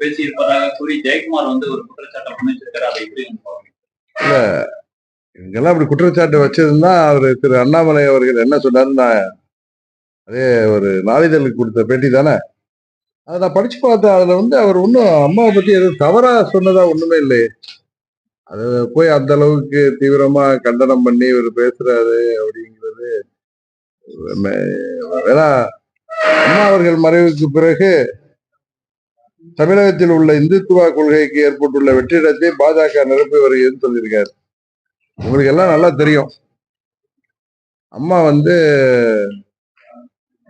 பேசி இருப்பதாக கூறி ஜெயக்குமார் வந்து ஒரு குற்றச்சாட்டை முன்வச்சிருக்காரு அதை எப்படி இல்ல இவங்கெல்லாம் அப்படி குற்றச்சாட்டு வச்சதுன்னா அவர் திரு அண்ணாமலை அவர்கள் என்ன சொன்னாருன்னு நான் அதே ஒரு நாளிதழுக்கு கொடுத்த பேட்டி தானே? அதை நான் படிச்சு பார்த்தேன். அதுல வந்து அவர் ஒன்றும் அம்மாவை பத்தி எதுவும் தவறா சொன்னதா ஒண்ணுமே இல்லை அது போய் அந்த அளவுக்கு தீவிரமா கண்டனம் பண்ணி இவர் பேசுறாரு அப்படிங்கிறது வேணா அம்மா அவர்கள் மறைவுக்கு பிறகு தமிழகத்தில் உள்ள இந்துத்துவ கொள்கைக்கு ஏற்பட்டுள்ள வெற்றிடத்தை பாஜக நிரப்பி வருகிறதுன்னு சொல்லியிருக்காரு. உங்களுக்கு எல்லாம் நல்லா தெரியும். அம்மா வந்து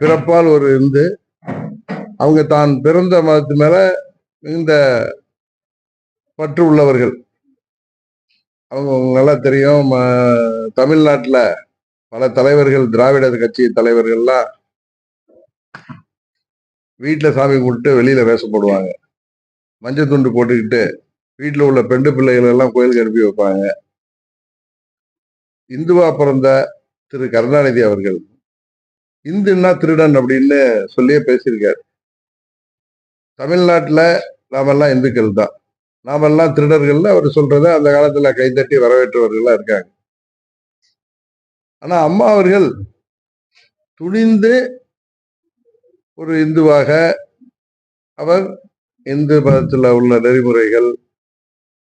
பிறப்பால் ஒரு இந்து. அவங்க தான் பிறந்த மதத்து மேல மிகுந்த பற்று உள்ளவர்கள். அவங்க நல்லா தெரியும். ம- தமிழ்நாட்டுல பல தலைவர்கள் திராவிட கட்சி தலைவர்கள்லாம் வீட்டில் சாமி கும்பிட்டு வெளியில வேஷம் போடுவாங்க. மஞ்சள் துண்டு போட்டுக்கிட்டு வீட்டில் உள்ள பெண்டு பிள்ளைகள் எல்லாம் கோயிலுக்கு அனுப்பி வைப்பாங்க. இந்துவா பிறந்த திரு கருணாநிதி அவர்கள் இந்துன்னா திருடன் அப்படின்னு சொல்லியே பேசியிருக்காரு. தமிழ்நாட்டுல நாமெல்லாம் இந்துக்கள் தான். நாமெல்லாம் திருடர்கள்னு அவர் சொல்றத அந்த காலத்துல கைத்தட்டி வரவேற்றவர்களா இருக்காங்க. ஆனா அம்மா அவர்கள் துணிந்து ஒரு இந்துவாக அவர் இந்து மதத்தில் உள்ள நெறிமுறைகள்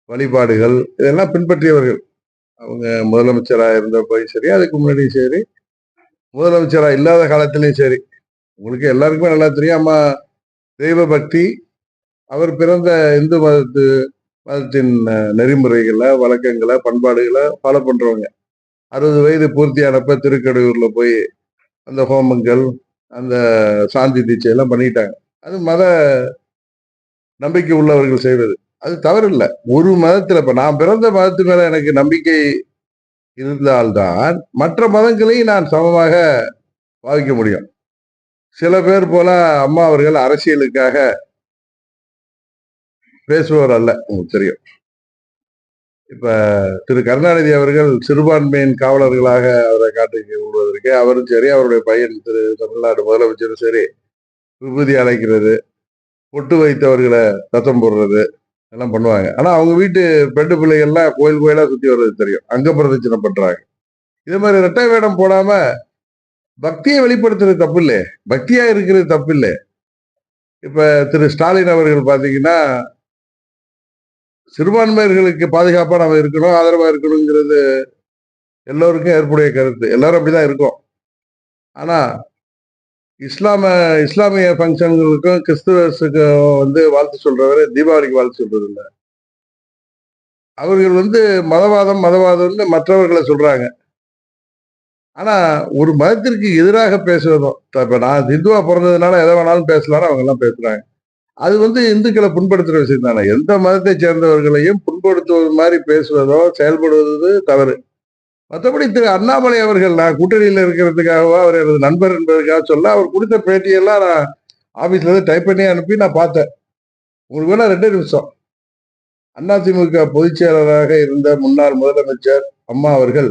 வழிபாடுகள் இதெல்லாம் பின்பற்றியவர்கள். அவங்க முதலமைச்சராக இருந்தப்போயும் சரி அதுக்கு முன்னாடியும் சரி முதலமைச்சராக இல்லாத காலத்திலையும் சரி. உங்களுக்கு எல்லாருக்குமே நல்லா தெரியும் அம்மா தெய்வ பக்தி அவர் பிறந்த இந்து மதத்து மதத்தின் நெறிமுறைகளை வழக்கங்களை பண்பாடுகளை ஃபாலோ பண்ணுறவங்க அறுபது வயது பூர்த்தியானப்ப திருக்கடையூரில் போய் அந்த ஹோமங்கள் அந்த சாந்தி தீட்சை எல்லாம் பண்ணிட்டாங்க. அது மத நம்பிக்கை உள்ளவர்கள் செய்வது. அது தவறு இல்லை ஒரு மதத்தில் இப்போ நான் பிறந்த மதத்து மேலே எனக்கு நம்பிக்கை இருந்தால்தான் மற்ற மதங்களையும் நான் சமமாக பாவிக்க முடியும். சில பேர் போல அம்மா அவர்கள் அரசியலுக்காக பேசுபவர் அல்ல உங்களுக்கு தெரியும். இப்ப திரு கருணாநிதி அவர்கள் சிறுபான்மையின் காவலர்களாக அவரை காட்டுக்கு விடுவதற்கு அவரும் சரி அவருடைய பையன் திரு தமிழ்நாடு முதலமைச்சரும் சரி விபூதி அழைக்கிறது பொட்டு வைத்தவர்களை சத்தம் போடுறது எல்லாம் பண்ணுவாங்க. ஆனா அவங்க வீட்டு பெண்டு பிள்ளைகள்லாம் கோயில் கோயிலா சுத்தி வர்றது தெரியும். அங்க பிரதட்சணம் பண்றாங்க. இது மாதிரி இரட்டை வேடம் போடாம பக்தியை வெளிப்படுத்துறது தப்பு இல்லை பக்தியா இருக்கிறது தப்பு இல்லை இப்ப திரு ஸ்டாலின் அவர்கள் பாத்தீங்கன்னா சிறுபான்மையர்களுக்கு பாதுகாப்பா நம்ம இருக்கணும் ஆதரவா இருக்கணுங்கிறது எல்லோருக்கும் ஏற்புடைய கருத்து. எல்லாரும் அப்படிதான் இருக்கோம். ஆனா இஸ்லாம இஸ்லாமிய ஃபங்க்ஷன்களுக்கும் கிறிஸ்துவஸுக்கும் வந்து வாழ்த்து சொல்றவரு தீபாவளிக்கு வாழ்த்து சொல்றது இல்லை அவர்கள் வந்து மதவாதம் மதவாதம்னு மற்றவர்களை சொல்றாங்க. ஆனா ஒரு மதத்திற்கு எதிராக பேசுவதும் இப்ப நான் இந்துவா பிறந்ததுனால எதை வேணாலும் பேசலாம்னு அவங்க எல்லாம் பேசுறாங்க. அது வந்து இந்துக்களை புண்படுத்துற விஷயம் தானே. எந்த மதத்தை சேர்ந்தவர்களையும் புண்படுத்துவது மாதிரி பேசுவதோ செயல்படுவது தவறு. மற்றபடி திரு அண்ணாமலை அவர்கள் நான் கூட்டணியில் இருக்கிறதுக்காகவோ அவர் எனது நண்பர் என்பதற்காக சொல்ல அவர் கொடுத்த பேட்டியெல்லாம் நான் ஆபீஸ்ல இருந்து டைப் பண்ணி அனுப்பி நான் பார்த்தேன். உங்களுக்கு வேணா ரெண்டே நிமிஷம். அதிமுக பொதுச் செயலராக இருந்த முன்னாள் முதலமைச்சர் அம்மா அவர்கள்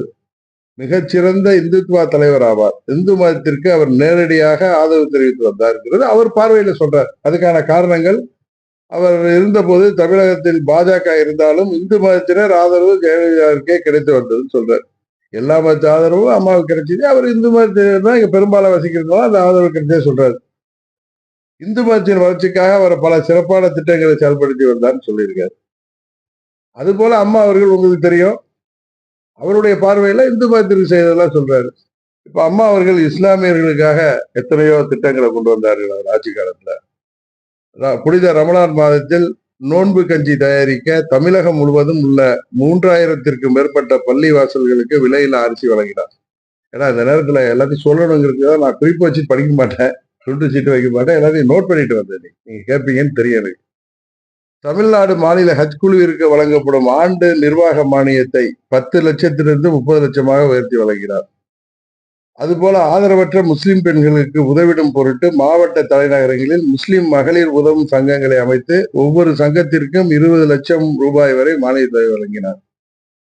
மிகச்சிறந்த இந்துத்துவ தலைவர் ஆவார் இந்து மதத்திற்கு அவர் நேரடியாக ஆதரவு தெரிவித்து வந்தார்ங்கிறது அவர் பார்வையில சொல்றார். அதுக்கான காரணங்கள் அவர் இருந்தபோது தமிழகத்தில் பாஜக இருந்தாலும் இந்து மதத்தினர் ஆதரவு ஜெயலலிதாவிற்கே கிடைத்து வந்ததுன்னு சொல்றார். எல்லா மத ஆதரவும் அம்மாவுக்கு கிடைச்சது. அவர் இந்து மதத்தினர் தான் இங்க பெரும்பாலும் வசிக்கிறதுனால அந்த ஆதரவு கிடைச்சே சொல்றாரு. இந்து மதத்தின் வளர்ச்சிக்காக அவர் பல சிறப்பான திட்டங்களை செயல்படுத்தி வந்தார்னு சொல்லியிருக்காரு. அதுபோல அம்மா அவர்கள் உங்களுக்கு தெரியும். அவருடைய பார்வையில இந்து மதத்திற்கு செய்ததெல்லாம் சொல்றாரு. இப்ப அம்மா அவர்கள் இஸ்லாமியர்களுக்காக எத்தனையோ திட்டங்களை கொண்டு வந்தார்கள் அவர் ஆட்சி காலத்துல. அதான் புனித ரமலான் மாதத்தில் நோன்பு கஞ்சி தயாரிக்க தமிழகம் முழுவதும் உள்ள மூன்றாயிரத்திற்கும் மேற்பட்ட பள்ளி வாசல்களுக்கு விலையில அரிசி வழங்கினார். ஏன்னா இந்த நேரத்துல எல்லாத்தையும் சொல்லணுங்கிறது நான் குறிப்பு வச்சு படிக்க மாட்டேன். சுட்டு சீட்டு வைக்க மாட்டேன். எல்லாத்தையும் நோட் பண்ணிட்டு வந்தேன். நீங்க கேட்பீங்கன்னு தெரியும் எனக்கு தமிழ்நாடு மாநில ஹஜ் குழுவிற்கு வழங்கப்படும் ஆண்டு நிர்வாக மானியத்தை பத்து லட்சத்திலிருந்து முப்பது லட்சமாக உயர்த்தி வழங்கினார். அதுபோல ஆதரவற்ற முஸ்லிம் பெண்களுக்கு உதவிடும் பொருட்டு மாவட்ட தலைநகரங்களில் முஸ்லிம் மகளிர் உதவும் சங்கங்களை அமைத்து ஒவ்வொரு சங்கத்திற்கும் இருபது லட்சம் ரூபாய் வரை மானியத்தை வழங்கினார்.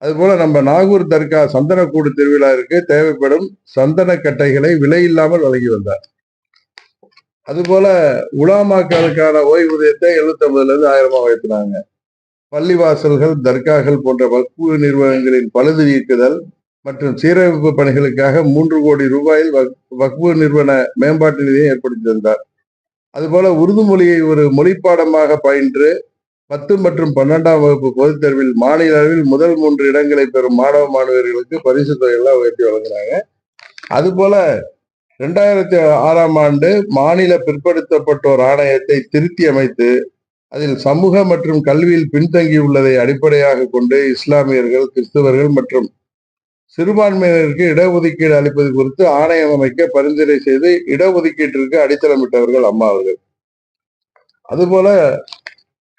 அதுபோல நம்ம நாகூர் தர்கா சந்தனக்கூடு திருவிழாவிற்கு தேவைப்படும் சந்தன கட்டைகளை விலையில்லாமல் வழங்கி வந்தார். அதுபோல உலாமாக்களுக்கான ஓய்வூதியத்தை எழுநூத்தி ஐம்பதுல இருந்து ஆயிரமா உயர்த்தினாங்க. பள்ளிவாசல்கள் தர்காக்கள் போன்ற வகுப்பு நிறுவனங்களின் பழுது நீக்குதல் மற்றும் சீரமைப்பு பணிகளுக்காக மூன்று கோடி ரூபாயில் வக்- நிறுவன மேம்பாட்டு நிதியை ஏற்படுத்தியிருந்தார் அதுபோல உருது மொழியை ஒரு மொழிப்பாடமாக பயின்று பத்து மற்றும் பன்னெண்டாம் வகுப்பு பொதுத் தேர்வில் மாநில அளவில் முதல் மூன்று இடங்களை பெறும் மாணவ மாணவர்களுக்கு பரிசு தொகையெல்லாம் உயர்த்தி வழங்குறாங்க அதுபோல ரெண்டாயிரத்தி ஆறாம் ஆண்டு மாநில பிற்படுத்தப்பட்டோர் ஆணையத்தை திருத்தி அமைத்து அதில் சமூக மற்றும் கல்வியில் பின்தங்கியுள்ளதை அடிப்படையாக கொண்டு இஸ்லாமியர்கள் கிறிஸ்தவர்கள் மற்றும் சிறுபான்மையினருக்கு இடஒதுக்கீடு அளிப்பது குறித்து ஆணையம் அமைக்க பரிந்துரை செய்து இடஒதுக்கீட்டிற்கு அடித்தளமிட்டவர்கள் அம்மா அவர்கள். அதுபோல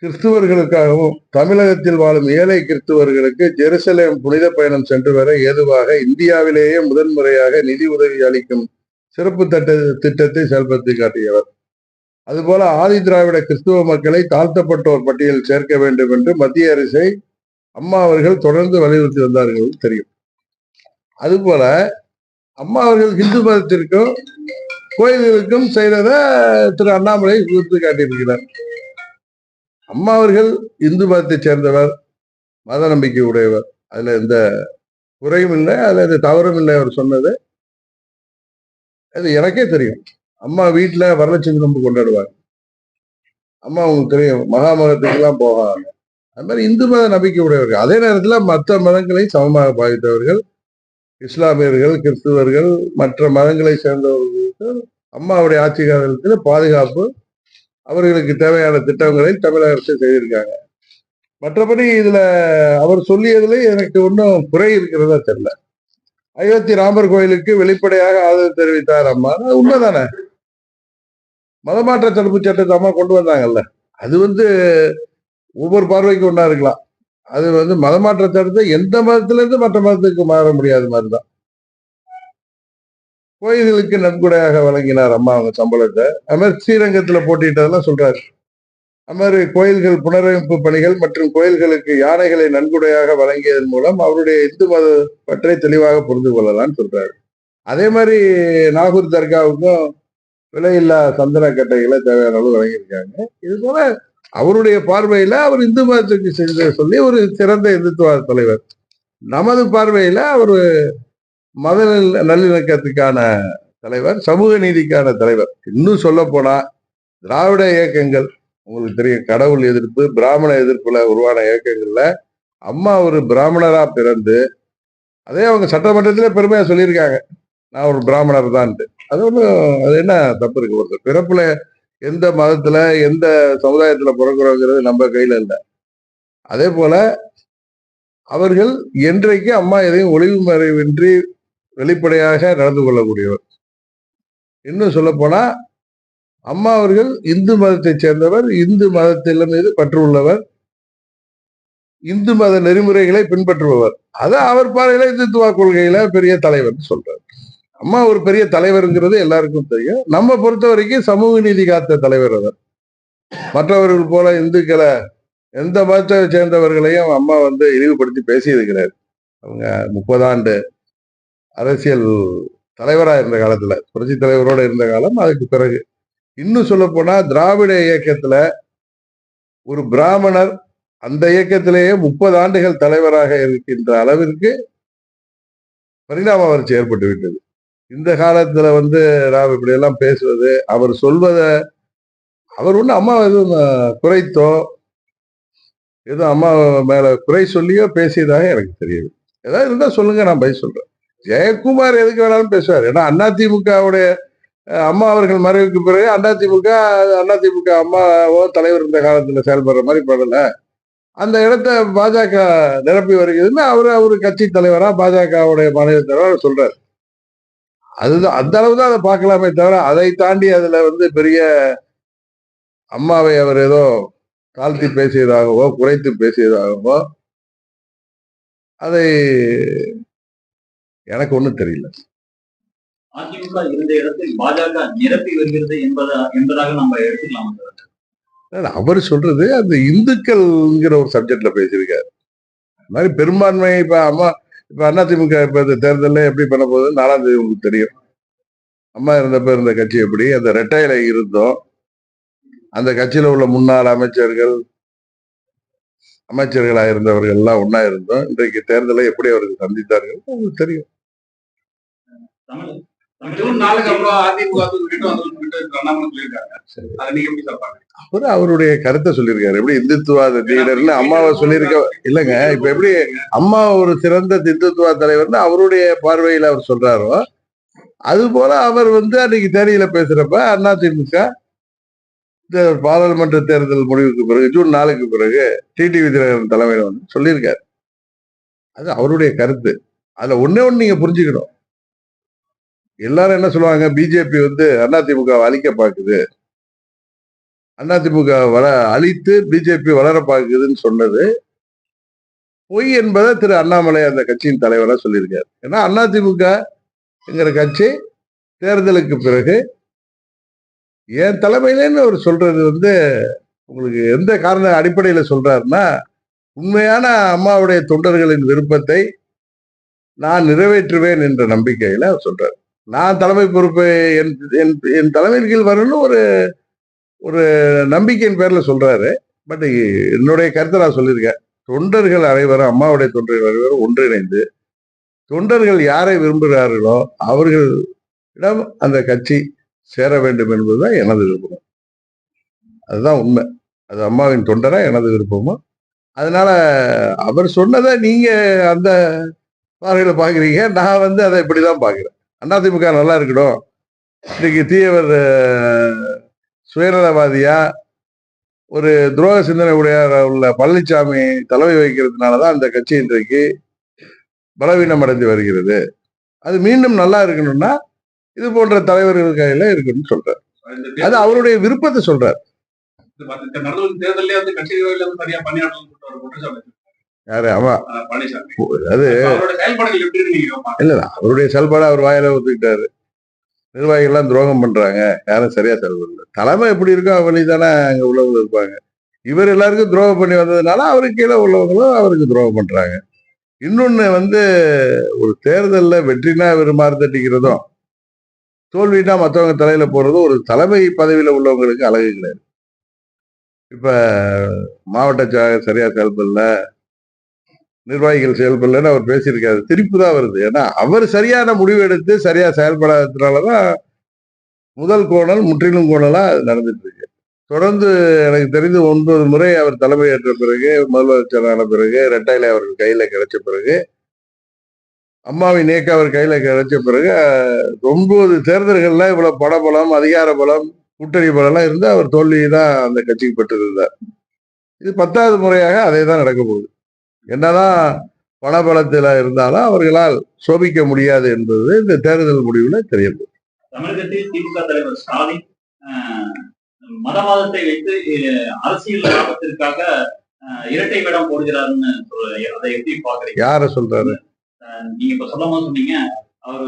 கிறிஸ்துவர்களுக்காகவும் தமிழகத்தில் வாழும் ஏழை கிறிஸ்துவர்களுக்கு ஜெருசலேம் புனித பயணம் சென்று வர ஏதுவாக இந்தியாவிலேயே முதன்முறையாக நிதி உதவி அளிக்கும் சிறப்பு தட்ட திட்டத்தை செயல்படுத்தி காட்டியவர். அதுபோல ஆதி திராவிட கிறிஸ்துவ மக்களை தாழ்த்தப்பட்டோர் பட்டியலில் சேர்க்க வேண்டும் என்று மத்திய அரசை அம்மா அவர்கள் தொடர்ந்து வலியுறுத்தி வந்தார்கள் தெரியும். அதுபோல அம்மா அவர்கள் இந்து மதத்திற்கும் கோயில்களுக்கும் செய்ததை திரு அண்ணாமலை குறித்து காட்டியிருக்கிறார். அம்மா அவர்கள் இந்து மதத்தைச் சேர்ந்தவர் மத நம்பிக்கை உடையவர். அதுல எந்த குறையும் இல்லை அதுல எந்த தவறும் இல்லை அவர் சொன்னது. அது எனக்கே தெரியும். அம்மா வீட்டுல வரலட்சுமி நோன்பு கொண்டாடுவாங்க அம்மா உங்களுக்கு தெரியும் மகாமகத்துக்கெல்லாம் போவாங்க அது மாதிரி இந்து மத நம்பிக்கை உடையவர்கள் அதே நேரத்துல மற்ற மதங்களை சமமாக பாதித்தவர்கள் இஸ்லாமியர்கள் கிறிஸ்துவர்கள் மற்ற மதங்களை சேர்ந்தவர்களுக்கு அம்மாவுடைய ஆட்சி காலத்தில் பாதுகாப்பு அவர்களுக்கு தேவையான திட்டங்களை தமிழக அரசு செய்திருக்காங்க. மற்றபடி இதுல அவர் சொல்லியதுல எனக்கு ஒன்றும் குறை இருக்கிறதா தெரியல. அயோத்தி ராமர் கோயிலுக்கு வெளிப்படையாக ஆதரவு தெரிவித்தார் அம்மா. உண்மைதானே? மதமாற்ற தடுப்பு சட்டத்தை அம்மா கொண்டு வந்தாங்கல்ல. அது வந்து ஒவ்வொரு பார்வைக்கு ஒன்றா இருக்கலாம். அது வந்து மதமாற்ற தடுத்து எந்த மதத்துல இருந்து மற்ற மதத்துக்கு மாற முடியாத மாதிரிதான். கோயில்களுக்கு நன்கொடையாக வழங்கினார் அம்மா அவங்க சம்பளத்தை. அது மாதிரி ஸ்ரீரங்கத்துல போட்டிட்டதெல்லாம் சொல்றாரு. அது மாதிரி கோயில்கள் புனரமைப்பு பணிகள் மற்றும் கோயில்களுக்கு யானைகளை நன்கொடையாக வழங்கியதன் மூலம் அவருடைய இந்து மத பற்றை தெளிவாக புரிந்து கொள்ளலாம்னு சொல்றாரு. அதே மாதிரி நாகூர் தர்காவுக்கும் விலையில்லா சந்தன கட்டைகளை தேவையான அளவு வழங்கியிருக்காங்க. இது போல அவருடைய பார்வையில அவர் இந்து மதத்துக்கு செய்த சொல்லி ஒரு சிறந்த இந்துத்துவ தலைவர். நமது பார்வையில அவர் மத நல்லிணக்கத்துக்கான தலைவர் சமூக நீதிக்கான தலைவர். இன்னும் சொல்ல போனா திராவிட இயக்கங்கள் உங்களுக்கு தெரியும் கடவுள் எதிர்ப்பு பிராமண எதிர்ப்புல உருவான இயக்கங்கள்ல அம்மா ஒரு பிராமணரா பிறந்து அதே அவங்க சட்டமன்றத்திலே பெருமையா சொல்லியிருக்காங்க. நான் ஒரு பிராமணர் தான்ட்டு. அது ஒன்றும் அது என்ன தப்பு இருக்கு ஒருத்தர்? பிறப்புல எந்த மதத்துல எந்த சமுதாயத்துல பிறக்கிறோங்கிறது நம்ம கையில இல்லை. அதே போல அவர்கள் என்றைக்கு அம்மா எதையும் ஒளிவு மறைவின்றி வெளிப்படையாக நடந்து கொள்ளக்கூடியவர். இன்னும் சொல்ல போனா அம்மா அவர்கள் இந்து மதத்தைச் சேர்ந்தவர் இந்து மதத்தின் மீது பற்று உள்ளவர் இந்து மத நெறிமுறைகளை பின்பற்றுபவர். அது அவர் பாறையில இந்துத்துவ கொள்கையில பெரிய தலைவர் சொல்றாரு. அம்மா ஒரு பெரிய தலைவருங்கிறது எல்லாருக்கும் தெரியும். நம்ம பொறுத்த வரைக்கும் சமூக நீதி காத்த தலைவர் அவர். மற்றவர்கள் போல இந்துக்களை எந்த மதத்தை சேர்ந்தவர்களையும் அம்மா வந்து இழிவுபடுத்தி பேசியிருக்கிறார். அவங்க முப்பது ஆண்டு அரசியல் தலைவரா இருந்த காலத்துல புரட்சி தலைவரோட இருந்த காலம் அதுக்கு பிறகு இன்னும் சொல்ல போனா திராவிட இயக்கத்துல ஒரு பிராமணர் அந்த இயக்கத்திலேயே முப்பது ஆண்டுகள் தலைவராக இருக்கின்ற அளவிற்கு பரிணாம வளர்ச்சி ஏற்பட்டு விட்டது. இந்த காலத்துல வந்து நாம் இப்படி எல்லாம் பேசுவது அவர் சொல்வத அவர் ஒண்ணு அம்மா எதுவும் குறைத்தோ எதுவும் அம்மா மேல குறை சொல்லியோ பேசியதாக எனக்கு தெரியுது ஏதாவது இருந்தா சொல்லுங்க நான் பதில் சொல்றேன். ஜெயக்குமார் எதுக்கு வேணாலும் பேசுவார். ஏன்னா அதிமுகவுடைய அம்மா அவர்கள் மறைவுக்கு பிறகு அதிமுக அதிமுக அம்மாவோ தலைவர் இருந்த காலத்துல செயல்படுற மாதிரி படல அந்த இடத்த பாஜக நிரப்பி வருகிறதுன்னு அவரு அவரு கட்சி தலைவரா பாஜகவுடைய மாநில தலைவர் சொல்றாரு. அதுதான் அந்த அளவு தான் அதை பார்க்கலாமே தவிர அதை தாண்டி அதுல வந்து பெரிய அம்மாவை அவர் ஏதோ தாழ்த்தி பேசியதாகவோ குறைத்து பேசியதாகவோ அதை எனக்கு ஒன்றும் தெரியல. அதிமுக இருந்த இடத்தில் பாஜக நிரப்பி வருகிறது என்பதா என்பதாக நம்ம எடுத்துக்கலாம் அவர் சொல்றது அந்த இந்துக்கள்ங்கிற ஒரு சப்ஜெக்ட்ல பேசியிருக்காரு. மாதிரி பெரும்பான்மை இப்ப அம்மா இப்ப அதிமுக இப்ப இந்த தேர்தலில் எப்படி பண்ண போகுது நாலாம் தேதி உங்களுக்கு தெரியும். அம்மா இருந்தப்ப இருந்த கட்சி எப்படி? அந்த ரெட்டையில இருந்தோம். அந்த கட்சியில உள்ள முன்னாள் அமைச்சர்கள் அமைச்சர்களா இருந்தவர்கள் எல்லாம் ஒண்ணா இருந்தோம். இன்றைக்கு தேர்தலை எப்படி அவர்கள் சந்தித்தார்கள் உங்களுக்கு தெரியும். தமிழ் அவர் அவருடைய கருத்தை சொல்லியிருக்காரு. எப்படி இந்துத்துவாத லீடர்னு அம்மாவை சொல்லியிருக்க இல்லைங்க. இப்ப எப்படி அம்மா ஒரு சிறந்த இந்துத்துவ தலைவர்னு அவருடைய பார்வையில அவர் சொல்றாரோ அது போல அவர் வந்து அன்னைக்கு தேனியில பேசுறப்ப அதிமுக இந்த பாராளுமன்ற தேர்தல் முடிவுக்கு பிறகு ஜூன் நாலுக்கு பிறகு டிடிவி தினகரன் தலைமையில வந்து சொல்லியிருக்காரு. அது அவருடைய கருத்து. அதுல ஒண்ணே ஒண்ணு நீங்க புரிஞ்சுக்கணும். எல்லாரும் என்ன சொல்லுவாங்க? பிஜேபி வந்து அதிமுக அழிக்க பாக்குது அதிமுக வள அழித்து பிஜேபி வளர பார்க்குதுன்னு சொன்னது. பொய் என்பதை திரு அண்ணாமலை அந்த கட்சியின் தலைவராக சொல்லியிருக்காரு. ஏன்னா அதிமுகங்கிற கட்சி தேர்தலுக்கு பிறகு என் தலைமையிலேன்னு அவர் சொல்றது வந்து உங்களுக்கு எந்த காரண அடிப்படையில் சொல்றாருன்னா உண்மையான அம்மாவுடைய தொண்டர்களின் விருப்பத்தை நான் நிறைவேற்றுவேன் என்ற நம்பிக்கையில அவர் சொல்றாரு. நான் தலைமை பொறுப்பை என் என் என் தலைமையின் கீழ் வரணும்னு ஒரு ஒரு நம்பிக்கையின் பேரில் சொல்றாரு. பட் என்னுடைய கருத்தை நான் சொல்லியிருக்கேன். தொண்டர்கள் அனைவரும் அம்மாவுடைய தொண்டர்கள் அனைவரும் ஒன்றிணைந்து தொண்டர்கள் யாரை விரும்புகிறார்களோ அவர்களிடம் அந்த கட்சி சேர வேண்டும் என்பதுதான் எனது விருப்பம். அதுதான் உண்மை. அது அம்மாவின் தொண்டரா எனது விருப்பமும் அதனால அவர் சொன்னதை நீங்க அந்த பார்வையில் பாக்குறீங்க நான் வந்து அதை இப்படிதான் பாக்குறேன் அதிமுக நல்லா இருக்கணும் இன்னைக்கு தீயவர் சுயநலவாதியா? ஒரு துரோக சிந்தனை உடையார உள்ள பழனிசாமி தலைமை வைக்கிறதுனாலதான் அந்த கட்சி இன்றைக்கு பலவீனம் அடைந்து வருகிறது. அது மீண்டும் நல்லா இருக்கணும்னா இது போன்ற தலைவர்கள் கையில இருக்கணும்னு சொல்றார். அது அவருடைய விருப்பத்தை சொல்றார். தேர்தலே வந்து சரியா யாரு? பழனிசாமி. அது? இல்ல அவருடைய செயல்பாடு அவர் வாயில ஒத்துக்கிட்டாரு நிர்வாகிகள் எல்லாம் துரோகம் பண்றாங்க. யாரும் சரியா செயல்படல. தலைமை எப்படி இருக்கோ அவளி தானே அங்க உள்ளவங்க இருப்பாங்க. இவர் எல்லாருக்கும் துரோகம் பண்ணி வந்ததுனால அவருக்கு கீழே உள்ளவங்களும் அவருக்கு துரோகம் பண்றாங்க. இன்னொன்னு வந்து ஒரு தேர்தல்ல வெற்றினா இவர் மாறுதட்டிக்கிறதும் தோல்வினா மற்றவங்க தலையில போறதும் ஒரு தலைமை பதவியில உள்ளவங்களுக்கு அழகு கிடையாது. இப்ப மாவட்ட செயலாளர் சரியா செயல்படல. நிர்வாகிகள் செயல்படலன்னு அவர் பேசியிருக்காரு. திருப்பி தான் வருது. ஏன்னா அவர் சரியான முடிவு எடுத்து சரியா செயல்படாததுனாலதான் முதல் கோணல் முற்றிலும் கோணலா அது நடந்துட்டு இருக்கு. தொடர்ந்து எனக்கு தெரிந்து ஒன்பது முறை அவர் தலைமையேற்ற பிறகு முதலமைச்சரான பிறகு ரெட்டையில அவர்கள் கையில கிடைச்ச பிறகு அம்மாவின் நேக்க அவர் கையில கிடைச்ச பிறகு ஒன்பது தேர்தல்கள்ல இவ்வளவு பணபலம் அதிகார பலம் கூட்டணி பலம்லாம் இருந்து அவர் தோல்வி தான் அந்த கட்சிக்கு பெற்றிருந்தார். இது பத்தாவது முறையாக அதே தான் நடக்க போகுது. என்னதான் பணபலத்தில் இருந்தாலும் அவர்களால் சோபிக்க முடியாது என்பது இந்த தேர்தல் முடிவுல தெரிய போகுது. தமிழகத்தில் திமுக தலைவர் ஸ்டாலின் மதவாதத்தை வைத்து அரசியல் லாபத்திற்காக இரட்டை வேடம் போடுகிறாருன்னு அதை எப்படி பாக்குறீங்க யார சொல்றாரு? நீங்க இப்ப சொல்லும் சொன்னீங்க அவர்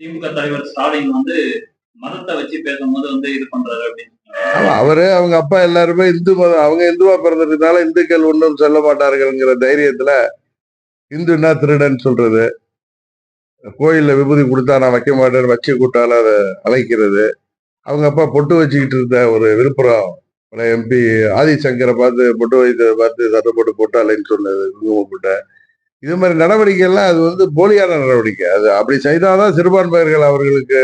திமுக தலைவர் ஸ்டாலின் வந்து மதத்தை வச்சு பேசும்போது வந்து இது பண்றாரு அப்படின்னு. அவரு அவங்க அப்பா எல்லாருமே இந்து மதம் அவங்க இந்துவா பிறந்ததுனால இந்துக்கள் ஒன்றும் சொல்ல மாட்டார்கள்ங்கிற தைரியத்துல இந்துன்னா திருடன் சொல்றது. கோயில்ல விபூதி கொடுத்தா நான் வைக்க மாட்டேன் வச்சு கூட்டால அதை அழைக்கிறது. அவங்க அப்பா பொட்டு வச்சுக்கிட்டு இருந்த ஒரு விழுப்புரம் எம்பி ஆதிசங்கரை பார்த்து பொட்டு வைத்ததை பார்த்து சட்டை போட்டு போட்டாலேன்னு சொன்னது குங்குமப்பட்ட. இது மாதிரி நடவடிக்கை எல்லாம் அது வந்து போலியான நடவடிக்கை. அது அப்படி செய்தாதான் சிறுபான்மையர்கள் அவர்களுக்கு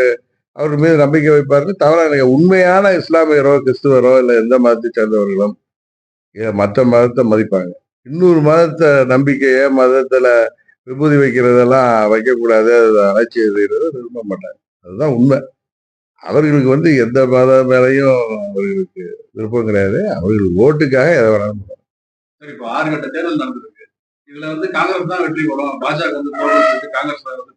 அவர் மீது நம்பிக்கை வைப்பார்னு தவறாக உண்மையான இஸ்லாமியரோ கிறிஸ்துவரோ இல்லை எந்த மதத்தை சேர்ந்தவர்களும் மற்ற மதத்தை மதிப்பாங்க. இன்னொரு மதத்தை நம்பிக்கையை மதத்தில் விபூதி வைக்கிறதெல்லாம் வைக்கக்கூடாது அதை அலட்சி செய்யறத விரும்ப மாட்டாங்க. அதுதான் உண்மை. அவர்களுக்கு வந்து எந்த மத மேலையும் அவர்களுக்கு விருப்பம் கிடையாது. அவர்கள் ஓட்டுக்காக எதை வேணாலும் சரி இப்போ ஆறு கட்ட தேர்தல் நடந்திருக்கு. இதுல வந்து காங்கிரஸ் தான் வெற்றி போடும் பாஜக வந்து காங்கிரஸ் வந்து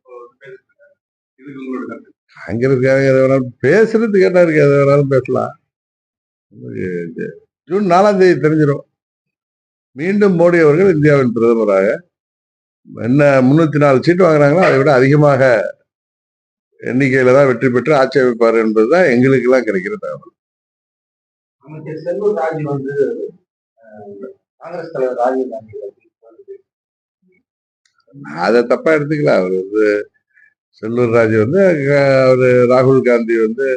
இதுக்கு உங்களோட கருத்து? காங்கிரஸ்காரங்க எதை வேணாலும் பேசுறதுக்கு என்ன இருக்கு எதை வேணாலும் பேசலாம். ஜூன் நாலாம் தேதி தெரிஞ்சிடும் மீண்டும் மோடி அவர்கள் இந்தியாவின் பிரதமராக என்ன முன்னூத்தி நாலு சீட்டு வாங்குறாங்களோ அதை விட அதிகமாக எண்ணிக்கையில தான் வெற்றி பெற்று ஆட்சி அமைப்பார் என்பதுதான் எங்களுக்கு எல்லாம் கிடைக்கிற தகவல். அதை தப்பா எடுத்துக்கலாம். அவர் வந்து செல்லூர் ராஜு வந்து அவர் ராகுல் காந்தி வந்து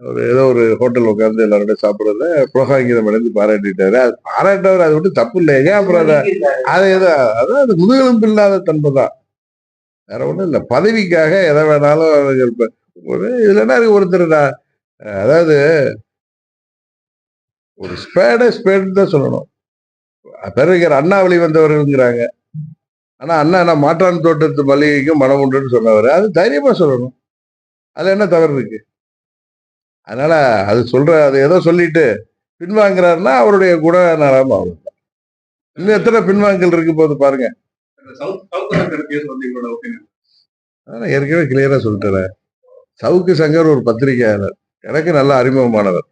ஒரு ஏதோ ஒரு ஹோட்டல் உட்காந்து எல்லாரோட சாப்பிட்றத புரோகாங்கிதம் அடைந்து பாராட்டிட்டாரு. அது பாராட்டவர் அது விட்டு தப்பு இல்லை. ஏன் அப்புறம் அதை அது ஏதோ அதான் அது முதுகெலும்பு இல்லாத தன்மை தான். வேற ஒன்றும் இல்லை. பதவிக்காக எதை வேணாலும் அவர்கள் ஒரு இதுல என்ன ஒருத்தர் நான், அதாவது ஒரு ஸ்பேடை ஸ்பேடுன்னு தான் சொல்லணும். பெருகிற அண்ணா வழி வந்தவர்கள்ங்கிறாங்க ஆனா அண்ணா நான் மாற்றான் தோட்டத்து மல்லிகைக்கும் மனம் உண்டுன்னு சொன்னவர். அது தைரியமா சொல்லணும். அதுல என்ன தவறு இருக்கு? அதனால அது சொல்ற அது ஏதோ சொல்லிட்டு பின்வாங்குறாருன்னா அவருடைய குணநலம் அவ்வளவுதான். இன்னும் எத்தனை பின்வாங்கல் இருக்கு போது பாருங்க. அதான் ஏற்கனவே கிளியரா சொல்லிட்டேன் சவுக்கு சங்கர் ஒரு பத்திரிகையாளர். எனக்கு நல்ல அறிமுகமானவர்.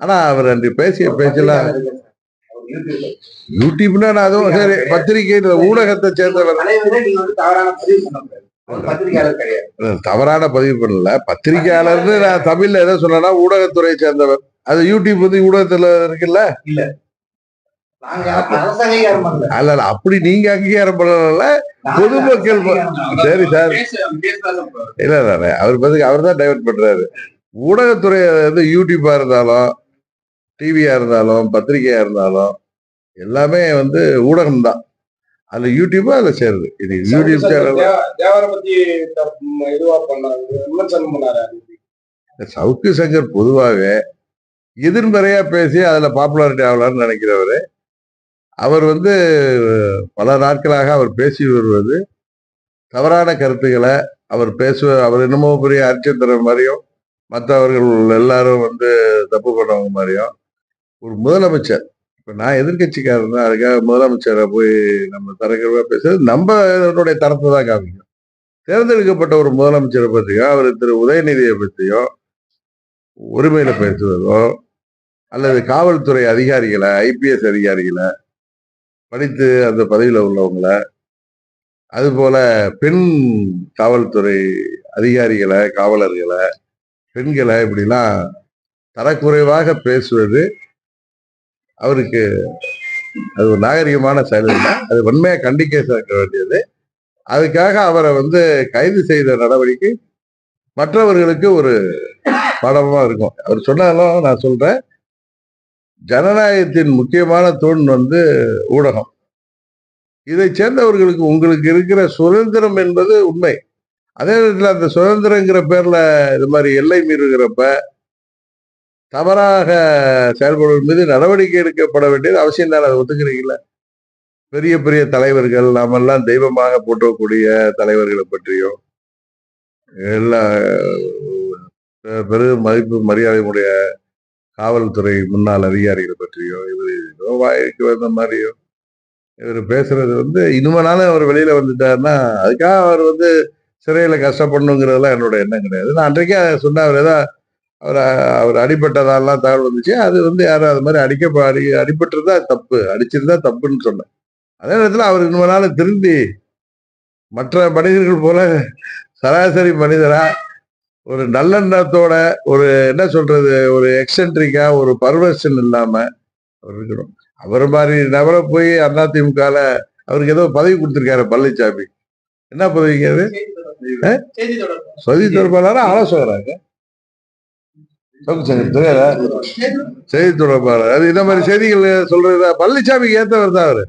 ஆனா அவர் அன்று பேசிய பேச்செல்லாம் யூடியூப்னா நான் அதுவும் சரி பத்திரிகை ஊடகத்தை சேர்ந்தவர். தவறான பதிவு பண்ணல. பத்திரிகையாளர்னு நான் தமிழ்ல எதை சொன்னேன்னா ஊடகத்துறையை சேர்ந்தவர். அது யூடியூப் வந்து ஊடகத்துல இருக்குல்ல? அல்ல அப்படி நீங்க அங்கீகாரம் பண்ணல. பொதுமக்கள் சரி சார். இல்ல அவர் பதில் அவர் தான் டைவர்ட் பண்றாரு. ஊடகத்துறை வந்து யூடியூபா இருந்தாலும் டிவியா இருந்தாலும் பத்திரிகையா இருந்தாலும் எல்லாமே வந்து ஊடகம் தான் அதுல யூடியூபா அதுல சேருது. இது யூடியூப் சேனல் தேவரை பத்தி இதுவா பண்ணாரு சவுக்கு சங்கர் பொதுவாக எதிர்மறையா பேசி அதுல பாப்புலாரிட்டி ஆகலாம்னு நினைக்கிறவரு. அவர் வந்து பல நாட்களாக அவர் பேசி வருவது தவறான கருத்துக்களை அவர் பேசுவ அவர் என்னமோ பெரிய அரிச்சந்திரன் மாதிரியும் மற்றவர்கள் எல்லாரும் வந்து தப்பு பண்ணவங்க மாதிரியும் ஒரு முதலமைச்சர். இப்போ நான் எதிர்கட்சிக்காரன் தான் அதுக்காக முதலமைச்சரை போய் நம்ம தரக்கிறவா பேசுறது நம்ம இதனுடைய தரத்தை தான் காமிக்கும். தேர்ந்தெடுக்கப்பட்ட ஒரு முதலமைச்சரை பற்றியோ அவர் திரு உதயநிதியை பற்றியோ உரிமையில பேசுவதோ அல்லது காவல்துறை அதிகாரிகளை ஐபிஎஸ் அதிகாரிகளை படித்து அந்த பதவியில் உள்ளவங்களை அதுபோல பெண் காவல்துறை அதிகாரிகளை காவலர்களை பெண்களை இப்படிலாம் தரக்குறைவாக பேசுவது அவருக்கு அது ஒரு நாகரிகமான செயல் இல்லை. அது உண்மையை கண்டிக்க சேர்க்க வேண்டியது. அதுக்காக அவரை வந்து கைது செய்த நடவடிக்கை மற்றவர்களுக்கு ஒரு படமாக இருக்கும். அவர் சொன்னாலும் நான் சொல்றேன். ஜனநாயகத்தின் முக்கியமான தூண் வந்து ஊடகம். இதை சேர்ந்தவர்களுக்கு உங்களுக்கு இருக்கிற சுதந்திரம் என்பது உண்மை. அதே நேரத்தில் அந்த சுதந்திரங்கிற பேர்ல இது மாதிரி எல்லை மீறுகிறப்ப தவறாக செயல்படுவது மீது நடவடிக்கை எடுக்கப்பட வேண்டியது அவசியம் தான் அதை ஒத்துக்கிறீங்களா? பெரிய பெரிய தலைவர்கள் நாமெல்லாம் தெய்வமாக போற்றக்கூடிய தலைவர்களை பற்றியும் எல்லா பெரும் மதிப்பு மரியாதையுடைய காவல்துறை முன்னாள் அதிகாரிகளை பற்றியோ இவர் வாய்க்கு வந்த மாதிரியோ இவர் பேசுறது வந்து இனிமேனாலும் அவர் வெளியில வந்துட்டாருன்னா அதுக்காக அவர் வந்து சிறையில கஷ்டப்படணுங்கிறதெல்லாம் என்னோட எண்ணம் கிடையாது. நான் அன்றைக்கே சொன்ன அவர் ஏதோ அவர் அவர் அடிபட்டதாலாம் தகவல் வந்துச்சு. அது வந்து யாரும் அது மாதிரி அடிக்க அடி அடிபட்டிருந்தா தப்பு. அடிச்சிருந்தா தப்புன்னு சொன்னேன். அதே நேரத்தில் அவர் இனிமேனாலும் திருந்தி மற்ற மனிதர்கள் போல சராசரி மனிதரா ஒரு நல்லெண்ணத்தோட ஒரு என்ன சொல்றது ஒரு எக்ஸென்ட்ரிக்கா ஒரு பர்வர்ஷன் இல்லாம அவர் இருக்கணும். அவர் மாதிரி நபரை போய் அதிமுகல அவருக்கு ஏதோ பதவி கொடுத்திருக்காரு பழனிசாமி என்ன பதவிங்க அது செய்தி தொடர்பு செய்தி தொடர்பாளர். ஆலோசகராங்க செய்தி தொடர்பாளர் அது இந்த மாதிரி செய்திகள் சொல்றது? பழனிசாமிக்கு ஏத்தவர் தான் அவரு.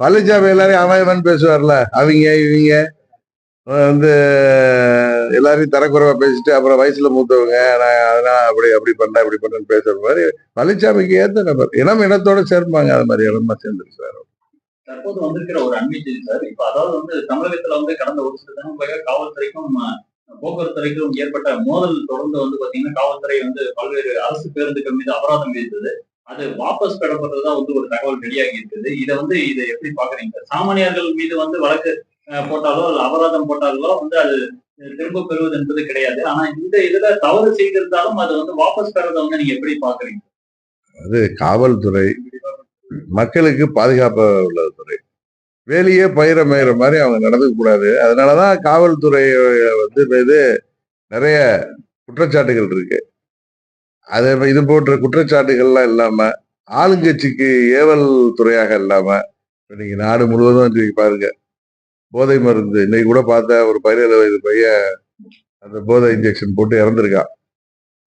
பழனிசாமி எல்லாரையும் அவன் பேசுவார்ல. அவங்க இவங்க வந்து எல்லாரையும் தரக்குறைவா பேசிட்டு அப்புறம் வயசுல மூத்தவங்க நான் அதனால அப்படி அப்படி பண்ணேன் இப்படி பண்ணேன்னு பேசுற மாதிரி பழனிசாமிக்கு ஏத்த நபர். இனம் இனத்தோட சேர்ப்பாங்க அது மாதிரி இடமா சேர்ந்துருக்காரு தற்போது வந்திருக்கிற ஒரு அண்மை செய்தி சார். இப்ப அதாவது வந்து தமிழகத்துல வந்து கடந்த ஒரு சில தினங்களாக காவல்துறைக்கும் போக்குவரத்துறைக்கும் ஏற்பட்ட மோதல் தொடர்ந்து வந்து பாத்தீங்கன்னா காவல்துறை வந்து பல்வேறு அரசு பேருந்துகள் மீது அபராதம் விதித்தது. அது வாபஸ் பெறப்பட்டதா வந்து ஒரு தகவல் வெளியாகி இருக்குது. இதை வந்து இதை எப்படி பாக்குறீங்க சாமானியர்கள் மீது வந்து வழக்கு போட்டாலோ அல்ல அபராதம் போட்டாலோ வந்து அது திரும்ப பெறுவது என்பது கிடையாது. ஆனா இந்த இதுல தவறு செய்திருந்தாலும் அது வந்து வாபஸ் பெறதை வந்து நீங்க எப்படி பாக்குறீங்க அது காவல்துறை மக்களுக்கு பாதுகாப்பு உள்ள துறை. வேலையே பயிர மேயிற மாதிரி அவங்க நடந்துக்க கூடாது. அதனாலதான் காவல்துறை வந்து இது நிறைய குற்றச்சாட்டுகள் இருக்கு. அதே இது போன்ற குற்றச்சாட்டுகள்லாம் இல்லாம ஆளுங்கட்சிக்கு ஏவல் துறையாக இல்லாம இன்னைக்கு நாடு முழுவதும் இன்னைக்கு பாருங்க. போதை மருந்து இன்னைக்கு கூட பார்த்த ஒரு பதினேழு வயது பையன் அந்த போதை இன்ஜெக்ஷன் போட்டு இறந்துருக்கான்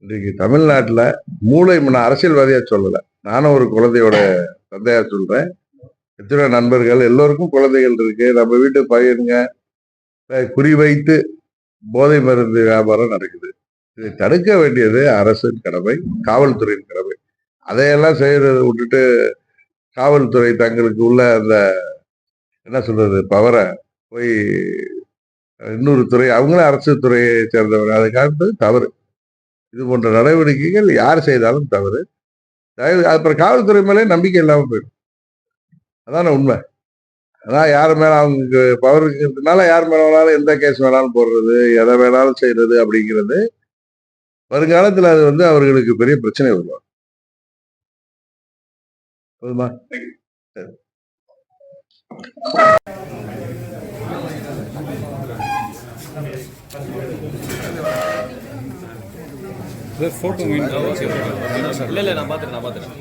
இன்றைக்கு தமிழ்நாட்டில் மூளை நான் அரசியல்வாதியா சொல்லலை. நானும் ஒரு குழந்தையோட தந்தையா சொல்றேன். எத்தனை நண்பர்கள்? எல்லோருக்கும் குழந்தைகள் இருக்கு. நம்ம வீட்டு பையனுங்க குறிவைத்து போதை மருந்து வியாபாரம் நடக்குது. இதை தடுக்க வேண்டியது அரசின் கடமை காவல்துறையின் கடமை. அதையெல்லாம் செய்யறத விட்டுட்டு காவல்துறை தங்களுக்கு உள்ள அந்த என்ன சொல்றது பவரை போய் இன்னொரு துறை அவங்களும் அரசு துறையை சேர்ந்தவர் அதை காட்டுறது தவறு. இது போன்ற நடவடிக்கைகள் யார் செய்தாலும் தவறு. அப்புறம் காவல்துறை மேலே நம்பிக்கை இல்லாமல் போயிடும். அதான உண்மை. அதான் யார் மேல அவங்களுக்கு பவர் இருக்கிறதுனால யார் மேல வேணாலும் எந்த கேஸ் வேணாலும் போடுறது எதை வேணாலும் செய்யறது அப்படிங்கிறது வருங்காலத்தில் அது வந்து அவர்களுக்கு பெரிய பிரச்சனை வரும் போதுமா? சரி. இல்ல இல்ல நான் பாத்துறேன் நான் பாத்துறேன்